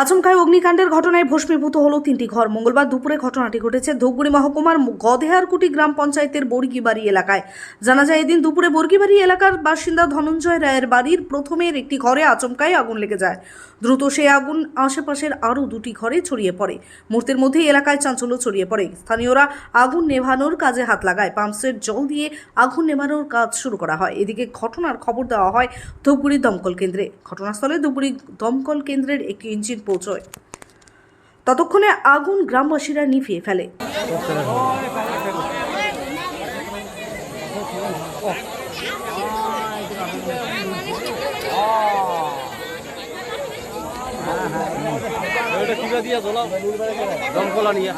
আচমকায় অগ্নিকাণ্ডের ঘটনায় ভস্মীভূত হলো তিনটি ঘর। মঙ্গলবার দুপুরে ঘটনাটি ঘটেছে ধূপগুড়ি মহকুমার গধেয়ারকুটি গ্রাম পঞ্চায়েতের বর্গিবাড়ি এলাকায়। জানা যায়, এদিন দুপুরে বর্গিবাড়ি এলাকার বাসিন্দা ধনঞ্জয় রায়ের বাড়ির প্রথমের একটি ঘরে আচমকায় আগুন লেগে যায়। দ্রুত সেই আগুন আশেপাশের আরও দুটি ঘরে ছড়িয়ে পড়ে। মুহূর্তের মধ্যেই এলাকায় চাঞ্চল্য ছড়িয়ে পড়ে। স্থানীয়রা আগুন নেভানোর কাজে হাত লাগায়। পাম্পসের জল দিয়ে আগুন নেভানোর কাজ শুরু করা হয়। এদিকে ঘটনার খবর দেওয়া হয় ধূপগুড়ি দমকল কেন্দ্রে। ঘটনাস্থলে ধূপগুড়ি দমকল কেন্দ্রের একটি ইঞ্জিন পৌঁছয়। ততক্ষণে আগুন গ্রামবাসীরা নিভিয়ে ফেলে। দিয়া জ্বলাও। দমকলা নিয়ে।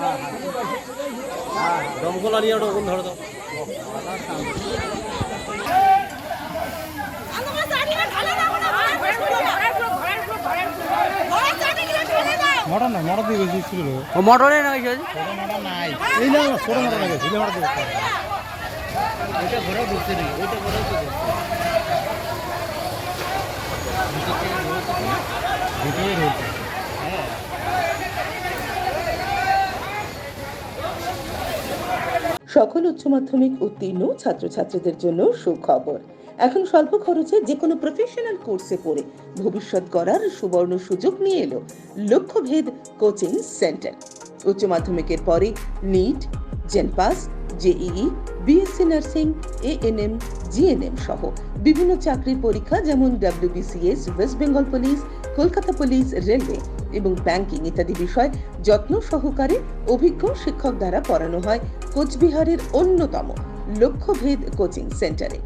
দমকলা নিয়ে ওটা ধরে দাও মোটর না মোটর দিয়ে ছিল ও মোটরে না নাই। এই না ছোট ছিল মোটর দিয়ে ওইটা ঘোরা ওইটা ঘোরা ভিতরে রয়েছে সকল উচ্চ মাধ্যমিক উত্তীর্ণ ছাত্রছাত্রীদের জন্য সুখবর। এখন স্বল্প খরচে যে কোনো প্রফেশনাল কোর্সে পড়ে ভবিষ্যৎ গড়ার সুবর্ণ সুযোগ নিয়ে এলো লক্ষ্যভেদ কোচিং সেন্টার উচ্চ মাধ্যমিকের পরে NEET JENPAS JEE BSc nursing ANM GNM সহ বিভিন্ন চাকরির পরীক্ষা যেমন WBCS West Bengal police Kolkata police railway এবং ব্যাংকিং ইত্যাদি বিষয় যত্ন সহকারে অভিজ্ঞ শিক্ষক দ্বারা পড়ানো হয় কোচবিহারের অন্যতম। লক্ষ্যভেদ কোচিং সেন্টারে।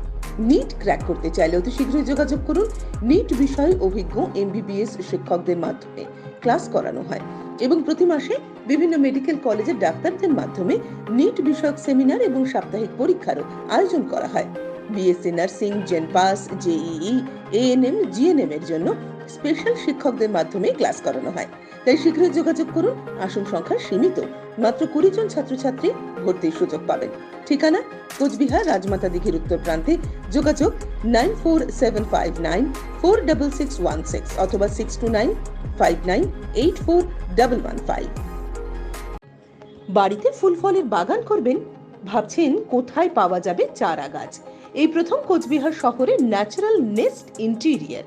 নিট ক্র্যাক করতে চাইলে অতি শীঘ্রই যোগাযোগ করুন। নিট বিষয়ে অভিজ্ঞ এমবিবিএস শিক্ষকদের মাধ্যমে ক্লাস করানো হয় এবং প্রতি মাসে বিভিন্ন মেডিকেল কলেজের ডাক্তারদের মাধ্যমে নিট বিষয়ক সেমিনার এবং সাপ্তাহিক পরীক্ষারও আয়োজন করা হয়। BSc nursing JENPAS JEE ANM GNM এর জন্য স্পেশাল শিক্ষকদের মাধ্যমে ক্লাস করানো হয়। তাই শীঘ্রই যোগাযোগ করুন। আসন সংখ্যা সীমিত। মাত্র কুড়ি জন ছাত্রছাত্রী ভর্তির সুযোগ পাবেন। ঠিকানা কোচবিহার, রাজমাতা দিঘির উত্তর প্রান্তে। যোগাযোগ nine four seven five nine four double six one six অথবা six two nine five nine eight four double one five. বাড়িতে ফুল ফলের বাগান করবেন? ভাবছেন কোথায় পাওয়া যাবে চারা গাছ এই প্রথম কোচবিহার শহরে natural nest interior.